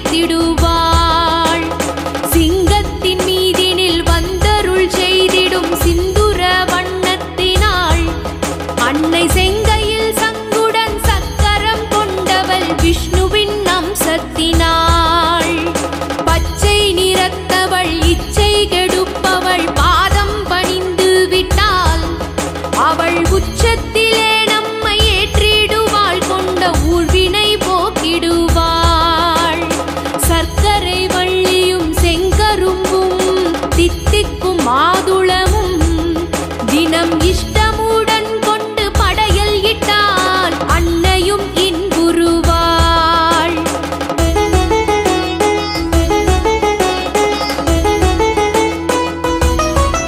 சேர்த்திடுவாள் சிங்கத்தின் மீதினில் வந்தருள் செய்திடும் சிந்துர வண்ணத்தினாள் அன்னை செங்கையில் சங்குடன் சக்கரம் கொண்டவள் விஷ்ணு